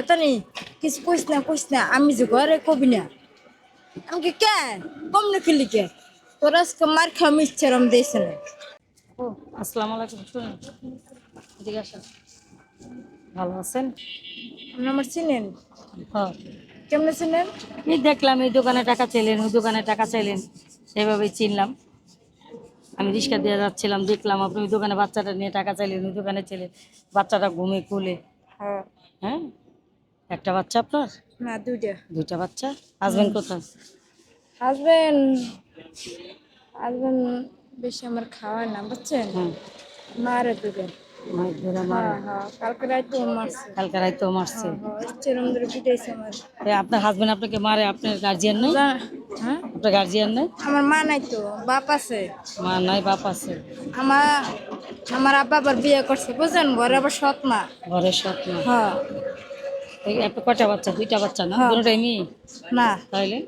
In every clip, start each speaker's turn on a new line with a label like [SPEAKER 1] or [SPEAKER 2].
[SPEAKER 1] এত নেই কিছু কইস না কইস না আমি যে ঘরে কবি না। আমাকে কে? কম না খেলি কে? তোর আজকে মার খাওয়া মিচ্ছে রম দিয়েছে না
[SPEAKER 2] ও আসসালামু আলাইকুম শুনুন। আসেন। ভালো আছেন?
[SPEAKER 1] আপনি আমার চিনেন?
[SPEAKER 2] হ্যাঁ।
[SPEAKER 1] কেমনে চিনেন?
[SPEAKER 2] এই দেখলাম এই দোকানে টাকা চাইলেন ওই দোকানে টাকা চাইলেন। সেভাবেই চিনলাম। আমি রিক্সা দিয়ে যাচ্ছিলাম দেখলাম আপনি ওই দোকানে বাচ্চাটা নিয়ে টাকা চাইলেন ওই দোকানে ছিলেন বাচ্চাটা ঘুমে কুলে
[SPEAKER 1] হ্যাঁ।
[SPEAKER 2] হ্যাঁ? একটা বাচ্চা আপনার?
[SPEAKER 1] না দুইটা।
[SPEAKER 2] দুইটা বাচ্চা? হাজবেন্ড কোথায়?
[SPEAKER 1] হাজবেন্ড হাজবেন্ড বেশি আমার খাওয়ায় না বুঝছেন? মারে
[SPEAKER 2] মারে।
[SPEAKER 1] হ্যাঁ হ্যাঁ কালকে রাতে মারছে।
[SPEAKER 2] কালকে রাইতেও মারছে।
[SPEAKER 1] চেরম আমার।
[SPEAKER 2] আপনার হাজবেন্ড আপনাকে মারে আপনার গার্জিয়ান নেই?
[SPEAKER 1] হ্যাঁ?
[SPEAKER 2] আপনার গার্জিয়ান নেই?
[SPEAKER 1] আমার মা নাই তো বাপ আছে।
[SPEAKER 2] মা নাই বাপ আছে।
[SPEAKER 1] আমার আমার আব্বা আবার বিয়ে করছে বুঝছেন? ঘরে আবার সৎ মা।
[SPEAKER 2] ঘরের স্বপ্ন
[SPEAKER 1] হ্যাঁ।
[SPEAKER 2] এই আপনার বাচ্চা? দুইটা বাচ্চা না?
[SPEAKER 1] হ্যাঁ।
[SPEAKER 2] দুটোটাই মেয়ে?
[SPEAKER 1] না।
[SPEAKER 2] তাইলে?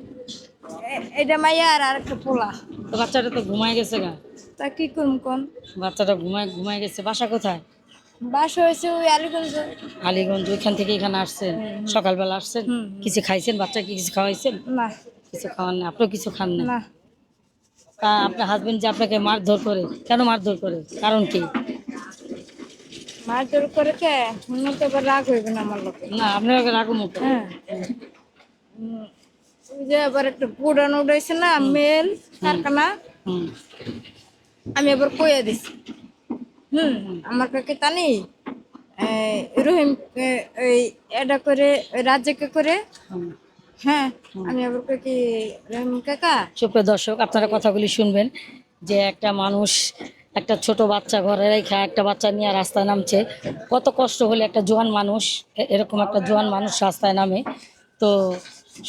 [SPEAKER 1] এ- এটা মাইয়া আর আরেকটা পোলা।
[SPEAKER 2] তো বাচ্চাটা তো ঘুমায় গেছে গা।
[SPEAKER 1] তা কি করুম কোন?
[SPEAKER 2] বাচ্চাটা ঘুমায় ঘুমায় গেছে। বাসা কোথায়?
[SPEAKER 1] বাস হয়েছে ওই আলিগঞ্জ।
[SPEAKER 2] আলিগঞ্জ ওইখান থেকে এখানে আসছেন। সকালবেলা আসছেন? কিছু খাইছেন? বাচ্চা কি কিছু খাওয়াইছেন?
[SPEAKER 1] না।
[SPEAKER 2] কিছু খাওয়ান না আপনিও কিছু খান না
[SPEAKER 1] না।
[SPEAKER 2] তা আপনার হাজবেন্ড যে আপনাকে মারধর করে কেন মারধর করে? কারণ কি?
[SPEAKER 1] মাছ জোর করে কে উন্নত এবার রাগ হইবে না আমার লোকে
[SPEAKER 2] না আপনার রাগো মুখে
[SPEAKER 1] হ্যাঁ। ওই যে আবার একটা পুরান উঠাইছে না মেল কারখানা।
[SPEAKER 2] হুম।
[SPEAKER 1] আমি আবার কইয়া দিছি। হুম আমার কাকে তানি রহিম এই এটা করে ওই রাজ্যকে করে হ্যাঁ আমি আবার কাকি রহিম কাকা।
[SPEAKER 2] সুপ্রিয় দর্শক আপনারা কথাগুলি শুনবেন যে একটা মানুষ একটা ছোট বাচ্চা ঘরে রেখে একটা বাচ্চা নিয়ে রাস্তায় নামছে। কত কষ্ট হলে একটা জোয়ান মানুষ এরকম একটা জোয়ান মানুষ রাস্তায় নামে। তো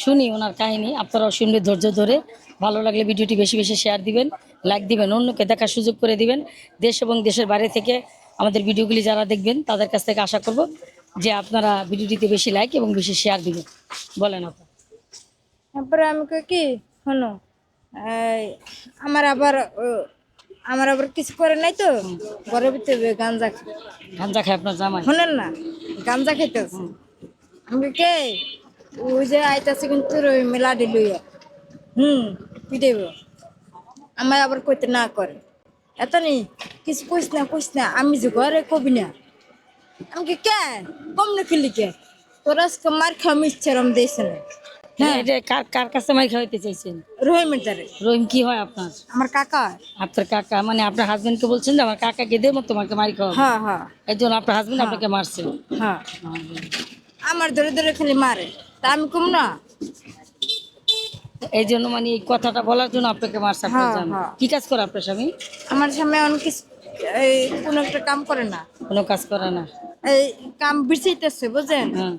[SPEAKER 2] শুনি ওনার কাহিনী, আপনারাও শুনবে ধৈর্য ধরে। ভালো লাগলে ভিডিওটি বেশি বেশি শেয়ার দিবেন লাইক দিবেন, অন্যকে দেখার সুযোগ করে দিবেন। দেশ এবং দেশের বাইরে থেকে আমাদের ভিডিওগুলি যারা দেখবেন, তাদের কাছ থেকে আশা করব যে আপনারা ভিডিওটিতে বেশি লাইক এবং বেশি শেয়ার দিবেন। বলেন আপনার
[SPEAKER 1] তারপরে আমি কি, শোনো আমার আবার আমার আবার কিছু করে নাই তো। ঘরের ভিতরে গাঞ্জা খাই
[SPEAKER 2] গাঞ্জা খায় আপনার জামাই?
[SPEAKER 1] শোনেন না গাঞ্জা খাইতেছে। আমি কে? ওই যে আইতাছে কিন্তু ওই মেলাডি লইয়া। হুম পিটাইব। আমার আবার কইতে না করে। এত নেই কিছু কইস না কইস না আমি যে ঘরে কবি না। আমাকে কে? কম না খেলি কে? তোর আজকে মার খাওয়া মিচ্ছে রম দিয়েছে না।
[SPEAKER 2] হ্যাঁ। এটা কার কার কাছে মাই খাওয়াইতে চাইছেন?
[SPEAKER 1] রহিমের দ্বারে
[SPEAKER 2] রহিম কি হয় আপনার?
[SPEAKER 1] আমার কাকা
[SPEAKER 2] আপনার কাকা মানে আপনার হাজবেন্ডকে বলছেন যে আমার কাকাকে দেবো তোমাকে মারি খাওয়াবো।
[SPEAKER 1] হ্যাঁ হ্যাঁ।
[SPEAKER 2] এই জন্য আপনার হাজবেন্ড আপনাকে মারছে।
[SPEAKER 1] হ্যাঁ। আমার ধরে ধরে খালি মারে। তা আমি কম না।
[SPEAKER 2] এই জন্য মানে এই কথাটা বলার জন্য আপনাকে মারছে আপনার
[SPEAKER 1] হ্যাঁ,
[SPEAKER 2] জানো।
[SPEAKER 1] হ্যাঁ।
[SPEAKER 2] কি কাজ করে আপনার স্বামী?
[SPEAKER 1] আমার সামনে অনেক কিছু এই কোনো একটা কাম করে না।
[SPEAKER 2] কোনো কাজ করে না।
[SPEAKER 1] এই কাম বিছাইতেছে বুঝেন
[SPEAKER 2] হ্যাঁ।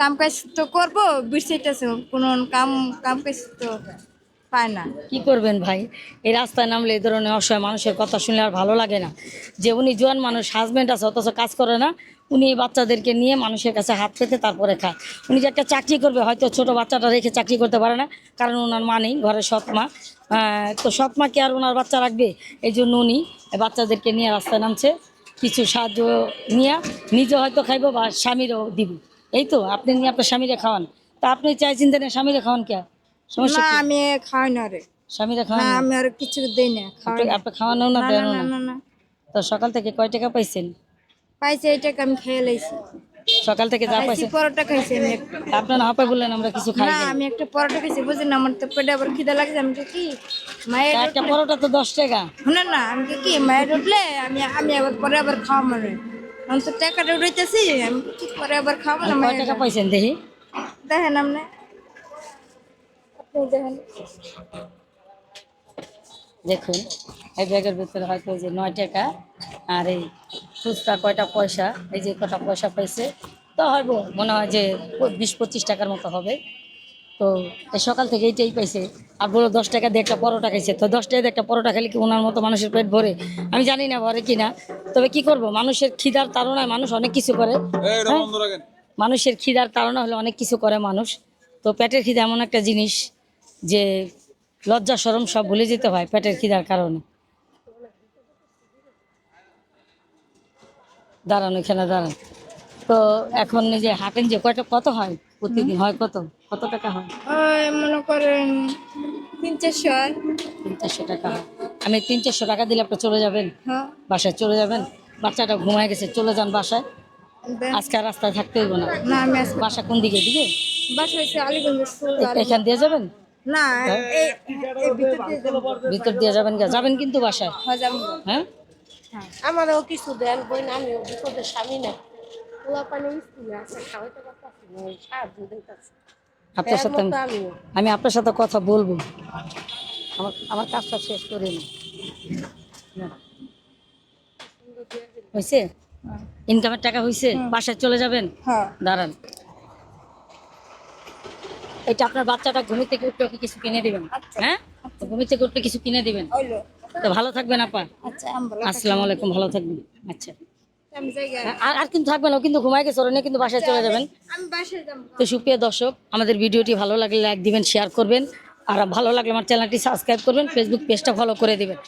[SPEAKER 1] কাম কাজ তো করব বিছাইতেছে কোনো কাম কাম কাজ তো পায় না।
[SPEAKER 2] কি করবেন ভাই? এই রাস্তায় নামলে এই ধরনের অসহায় মানুষের কথা শুনলে আর ভালো লাগে না। যে উনি জোয়ান মানুষ হাজব্যান্ড আছে, অথচ কাজ করে না, উনি এই বাচ্চাদেরকে নিয়ে মানুষের কাছে হাত পেতে তারপরে খায়। উনি যে একটা চাকরি করবে, হয়তো ছোট বাচ্চাটা রেখে চাকরি করতে পারে না, কারণ ওনার মা নেই, ঘরের সৎ মা তো সৎ মা কি আর ওনার বাচ্চা রাখবে, এই জন্য উনি বাচ্চাদেরকে নিয়ে রাস্তায় নামছে। কিছু সাহায্য নিয়ে, নিজে হয়তো খাইবো বা স্বামীরও দিব। এই তো আপনি নিয়ে আপনার স্বামীরে খাওয়ান। তা আপনি চাই চিন্তা না স্বামীরে খাওয়ান কে? সমস্যা
[SPEAKER 1] না আমি খাওয়াই না রে।
[SPEAKER 2] স্বামীরা
[SPEAKER 1] না
[SPEAKER 2] খাওয়ান না?
[SPEAKER 1] আমি আর কিছু দেই না
[SPEAKER 2] আপনি- খাওয়ানো না।
[SPEAKER 1] না না
[SPEAKER 2] দেনো
[SPEAKER 1] না?
[SPEAKER 2] না
[SPEAKER 1] না না।
[SPEAKER 2] তো সকাল থেকে কয় টাকা পাইছেন?
[SPEAKER 1] পাইছে এইটাকে আমি খেয়ে লাইছি।
[SPEAKER 2] সকাল থেকে যা
[SPEAKER 1] খাইছি পরোটা খাইছি আমি
[SPEAKER 2] আপনার না হাঁপায় বললেন আমরা কিছু খাই
[SPEAKER 1] না আমি একটা পরোটা খাইছি বুঝেন আমার তো পেটে আবার খিদে লাগছে আমি কি মায়ের
[SPEAKER 2] একটা পরোটা তো দশ টাকা।
[SPEAKER 1] শুনে না আমি কি মায়ের উঠলে আমি আমি আবার পরে আবার খাওয়া মানে আমি তো টাকাটা উঠাইতেছি আমি কি পরে আবার খাওয়াবো না
[SPEAKER 2] কয় টাকা পাইছেন দেখি
[SPEAKER 1] দেখেন আপনি আপনি দেখেন
[SPEAKER 2] দেখুন এই ব্যাগের ভিতরে হয়তো যে নয় টাকা আর এই খুচরা কয়টা পয়সা এই যে কটা পয়সা পাইছে তো হয়তো মনে হয় যে বিশ পঁচিশ টাকার মতো হবে তো সকাল থেকে এইটাই পাইছে আর বলো দশ টাকা দিয়ে একটা পরোটা খাইছে। তো দশ টাকা দিয়ে একটা পরোটা খেলে কি ওনার মতো মানুষের পেট ভরে? আমি জানি না ভরে কি না তবে কি করব? মানুষের খিদার তাড়নায় মানুষ অনেক কিছু করে। হ্যাঁ? মানুষের খিদার তাড়না হলে অনেক কিছু করে মানুষ। তো পেটের খিদা এমন একটা জিনিস যে লজ্জা সরম সব ভুলে যেতে হয় পেটের খিদার কারণে। দাঁড়ান ওইখানে দাঁড়ান। তো এখন এই যে হাটেন যে কয়টা কত হয় প্রতিদিন? হয় কত? কত টাকা হয়?
[SPEAKER 1] মনে করেন তিন চারশো আর
[SPEAKER 2] তিন চারশো টাকা হয়। আমি তিন চারশো টাকা দিলে আপনি চলে যাবেন?
[SPEAKER 1] হ্যাঁ।
[SPEAKER 2] বাসায় চলে যাবেন? বাচ্চাটা ঘুমায় গেছে চলে যান বাসায়। আজকে রাস্তায় থাকতে হইব না। বাসা কোন দিকে দিকে এখান দিয়ে যাবেন?
[SPEAKER 1] না ভিতর দিয়ে
[SPEAKER 2] যাবেন যাবেন কিন্তু বাসায়?
[SPEAKER 1] হ্যাঁ
[SPEAKER 2] হ্যাঁ?
[SPEAKER 3] আমারও কিছু দেন বই না আমিও বিপদের স্বামী না।
[SPEAKER 2] আপনার সাথে আমি- আপনার সাথে কথা বলব। আমার আমার কাজটা শেষ করে হয়েছে ইনকামের টাকা হয়েছে বাসায় চলে যাবেন?
[SPEAKER 1] হ্যাঁ।
[SPEAKER 2] দাঁড়ান। এটা আপনার বাচ্চাটা ঘুমি থেকে উঠলে ওকে কিছু কিনে দিবেন।
[SPEAKER 1] আচ্ছা।
[SPEAKER 2] হ্যাঁ? ঘুমি থেকে উঠলে কিছু কিনে দিবেন। তো ভালো থাকবেন আপা।
[SPEAKER 1] আচ্ছা
[SPEAKER 2] আসসালামু আলাইকুম ভালো থাকবেন। আচ্ছা। আর আর কিন্তু থাকবেন ও কিন্তু ঘুমায় গেছে ওরা কিন্তু বাসায় চলে যাবেন। তো সুপ্রিয় দর্শক আমাদের ভিডিওটি ভালো লাগলে লাইক দিবেন শেয়ার করবেন। আর ভালো লাগলে আমার চ্যানেলটি সাবস্ক্রাইব করবেন ফেসবুক পেজটা ফলো করে দিবেন।